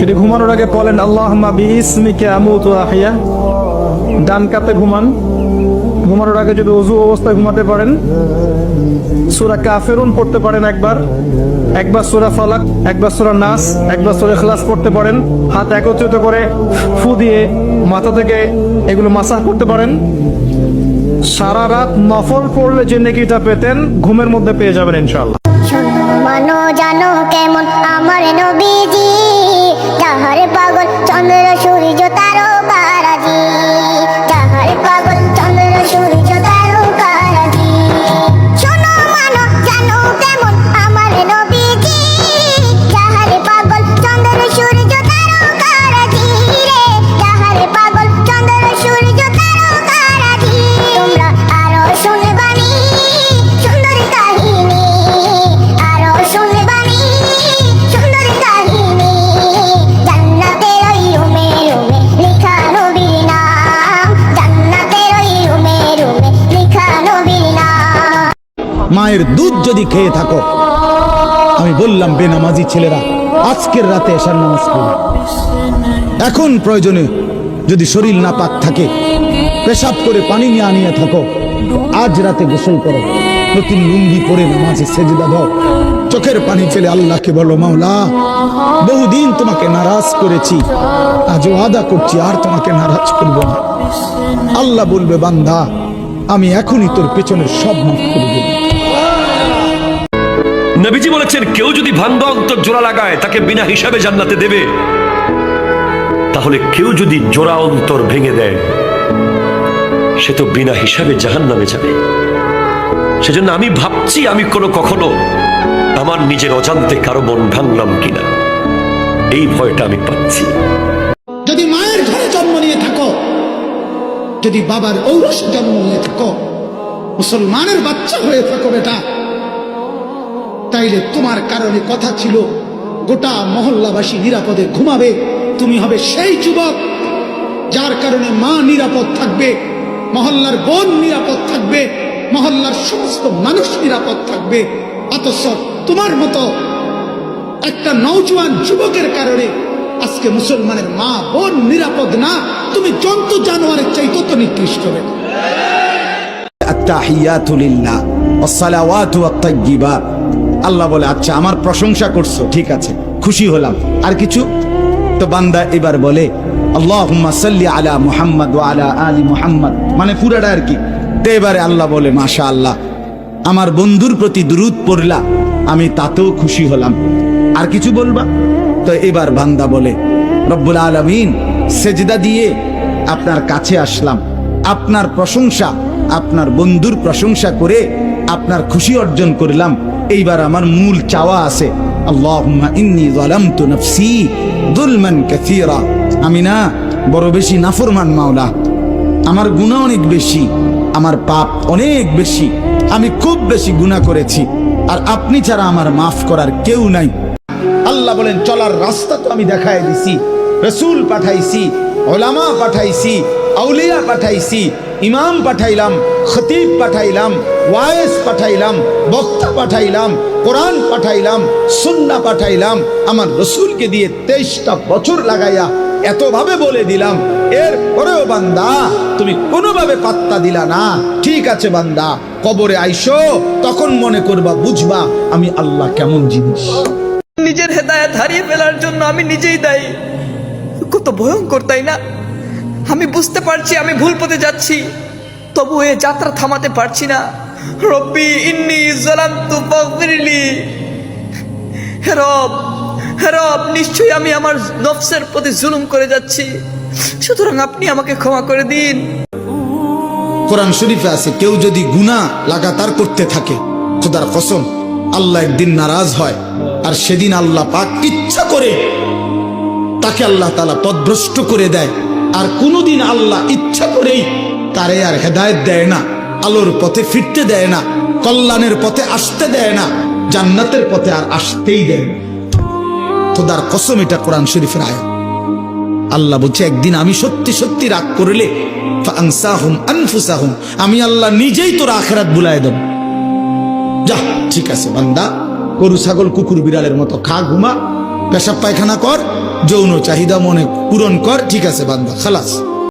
যদি ঘুমানোর আগে বলেন আল্লাহ আহিয়া ডান কাতে ঘুমান। ঘুমানোর আগে যদি অজু অবস্থায় ঘুমাতে পারেন, সুরা কাফেরুন পড়তে পারেন একবার। একবার সুরা ফালাক, একবার সুরা নাস, একবার সুরা খ্লাস পড়তে পারেন। হাত একত্রিত করে ফু দিয়ে মাথা থেকে এগুলো মাসাজ করতে পারেন। সারা রাত নফল পড়লে যে নেকিটা পেতেন, ঘুমের মধ্যে পেয়ে যাবেন ইনশাল্লাহ মায়ের দুধ যদি খেয়ে থাকো। আমি বললাম, বেনামাজি ছেলেরা, আজকের রাতে এসার নামাজ পড়ো। এখন প্রয়োজনে যদি শরীর না পাক থাকে, পেশাব করে পানি নিয়ে আনিয়ে থাকো। আজ রাতে গোসল করো। নতুন লুঙ্গি পরে নামাজে সেজদা দাও। চোখের পানি ফেলে আল্লাহকে বলো, মাওলা, বহুদিন তোমাকে নারাজ করেছি। আজ ওয়াদা করছি, আর তোমাকে নারাজ করব না। আল্লাহ বলবে, বান্দা, আমি এখনই তোর পেছনের সব মাফ করে দেব। নবীজি বলেছেন, কেউ যদি ভাঙ্গা অন্তর জোড়া লাগায়, তাকে বিনা হিসাবে জান্নাতে দেবে। তাহলে কেউ যদি জোড়া অন্তর ভেঙে দেয়, সে তো বিনা হিসাবে জাহান নামে যাবে। সেজন্য আমি ভাবছি, আমি কোনো কখনো আমার নিজের অজান্তে কারও মন ভাঙলাম কিনা। এই ভয়টা আমি পাচ্ছি। যদি মায়ের ঘরে জন্ম নিয়ে থাকো, যদি বাবার ঔরসে জন্ম নিয়ে থাকো, মুসলমানের বাচ্চা হয়ে থাকো বেটা তাইলে তোমার কারণে কথা ছিল, গোটা মহল্লাবাসী নিরাপদে ঘুমাবে, তুমি হবে সেই যুবক যার কারণে মা নিরাপদ থাকবে, মহল্লার বোন নিরাপদ থাকবে, মহল্লার সমস্ত মানুষ নিরাপদ থাকবে। অথচ তোমার মতো একটা নৌজওয়ান যুবকের কারণে আজকে মুসলমানের মা, বোন নিরাপদ না, তুমি জন্তু জানোয়ারের চাই তত নিকৃষ্ট হবে আত্তাহিয়াতু লিল্লাহ ওয়াসসালাওয়াতু ওয়াত-তাইয়্যিবাত। আল্লাহ বলে আচ্ছা আমার প্রশংসা করছ, ঠিক আছে, খুশি হলাম। আর কিছু? তো বান্দা এবার বলে, আল্লাহুম্মা আলা মুহাম্মদ ওয়া আলা আলি মুহাম্মদ। মানে পুরাটা আর কি। তো এবারে আল্লাহ বলে মাশা আল্লাহ আমার বন্ধুর প্রতি দুরূদ পড়লা, আমি তাতেও খুশি হলাম। আর কিছু বলবা? তো এবার বান্দা বলে, রব্বুল আলামিন, সেজদা দিয়ে আপনার কাছে আসলাম। আপনার প্রশংসা, আপনার বন্ধুর প্রশংসা করে আপনার খুশি অর্জন করলাম। এইবার আমার মূল চাওয়া আছে। আল্লাহুম্মা ইন্নী যালামতু নাফসি যুলমান কাসীরা। আমি না, বড় বেশি নাফরমান মাওলা। আমার গুনাহ অনেক বেশি, আমার পাপ অনেক বেশি। আমি খুব বেশি গুনাহ করেছি, আর আপনি ছাড়া আমার মাফ করার কেউ নাই। আল্লাহ বলেন, চলার রাস্তা তো আমি দেখাই দিছি, রসুল পাঠাইছি, ওলামা পাঠাইছি, আউলিয়া পাঠাইছি, ইমাম পাঠাইলাম, খতিব পাঠাইলাম ওয়ায়েস পাঠাইলাম, বক্তা পাঠাইলাম, কোরআন পাঠাইলাম, সুন্না পাঠাইলাম, আমার রসুলকে দিয়ে তেইশটা বছর লাগাইয়া এতভাবে বলে দিলাম এর পরেও বান্দা, তুমি কোনোভাবে পাত্তা দিলা না। ঠিক আছে বান্দা, কবরে আইসো, তখন মনে করবা, বুঝবা আমি আল্লাহ কেমন জিনিস। নিজের হেদায়েত হারিয়ে ফেলার জন্য আমি নিজেই দায়ী। কত ভয়ঙ্কর, তাই না? আমি বুঝতে পারছি, আমি ভুল পথে যাচ্ছি তবু এ যাত্রা থামাতে পারছি না। রব্বি ইন্নি ফাগফিরলি। রব রব, নিশ্চয়ই আমি আমার নফসের প্রতি জুলুম করে যাচ্ছি। সুতরাং আপনি আমাকে ক্ষমা করে দিন। কোরআন শরীফে আছে, কেউ যদি লাগাতার করতে থাকে, খোদার কসম, আল্লাহ একদিন নারাজ হয়, আর সেদিন আল্লাহ পাক ইচ্ছা করে তাকে আল্লাহ তালা পদভ্রষ্ট করে দেয়, আর কোনোদিন আল্লাহ ইচ্ছা করেই তারে আর হেদায়ত দেয় না। আলোর পথে ফিরতে দেয় না, কল্যাণের পথে আসতে দেয় না, জান্নাতের পথে আর আসতেই দেয় না। খোদার কসম, এটা কোরআন শরীফের আয় আল্লাহ বলছে, একদিন আমি সত্যি সত্যি রাগ করলে আমি আল্লাহ নিজেই তোর আখেরাত বুলায় দেব। যা, ঠিক আছে, বান্দা। গরু, ছাগল, কুকুর, বিড়ালের মতো খা, ঘুমা। পেশাব, পায়খানা কর, যৌন চাহিদা মনে পূরণ কর, ঠিক আছে, বান্দা, খালাস।